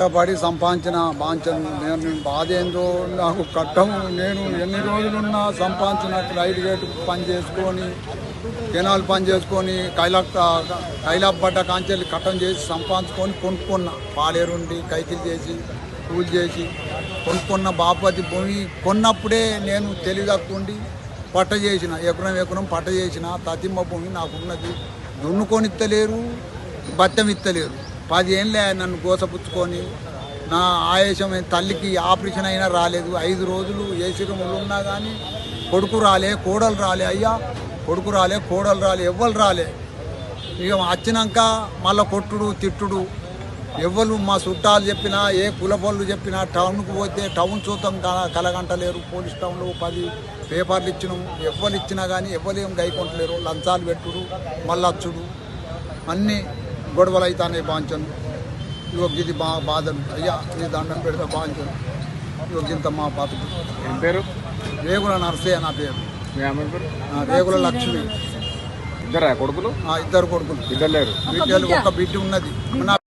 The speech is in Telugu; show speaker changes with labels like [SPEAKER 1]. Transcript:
[SPEAKER 1] కట్టబడి సంపాదించిన బాంచను నేను బాధ ఏందో నాకు కట్టము. నేను ఎన్ని రోజులున్నా సంపాదించిన రైలు గేట్ పని చేసుకొని కెనాల్ పని చేసుకొని కైలా కైలాపడ్డ కాంచెల్లి కట్టం చేసి సంపాదించుకొని కొనుక్కున్నా. పాలేరుండి కైకిలు చేసి పూజ చేసి కొనుక్కున్న బాపతి భూమి కొన్నప్పుడే నేను తెలివిదక్కుండి పట్ట చేసిన ఎకరం ఎకరం పట్ట చేసిన తతిమ్మ భూమి నాకున్నది. దున్నుకొని ఇత్తలేరు బత్తం ఇత్తలేరు. పది ఏళ్ళే నన్ను గోసపుచ్చుకొని నా ఆయేషం తల్లికి ఆపరేషన్ అయినా రాలేదు. ఐదు రోజులు ఏసీ రూములు ఉన్నా కానీ కొడుకు రాలే కోడలు రాలే అయ్యా కొడుకు రాలే కోడలు రాలే ఎవ్వరు రాలే. ఇక వచ్చినాక మళ్ళా కొట్టుడు తిట్టుడు. ఎవ్వరు మా చుట్టాలు చెప్పినా ఏ కులపళ్ళు చెప్పినా టౌన్కు పోతే టౌన్ చూద్దాం క- కలగంటలేరు. పోలీస్ టౌన్లో పది పేపర్లు ఇచ్చినాము ఎవ్వరు ఇచ్చినా కానీ ఎవ్వరు ఏం గైకొంటలేరు. లంచాలు పెట్టుడు మళ్ళచ్చుడు అన్నీ గొడవలు అవుతాయి బాంచను ఇగో ఇది బా బాధలు అయ్యా ఈ దండం పెడితే బాంచను ఇగో ఇంత మా
[SPEAKER 2] ఏం పేరు?
[SPEAKER 1] రేగుల నర్సే నా పేరు. రేగుల లక్ష్మి.
[SPEAKER 2] ఇద్దరా కొడుకులు?
[SPEAKER 1] ఆ, ఇద్దరు కొడుకులు.
[SPEAKER 2] ఇద్దరు లేరు.
[SPEAKER 1] బిడ్డలు ఒక బిడ్డ ఉన్నది.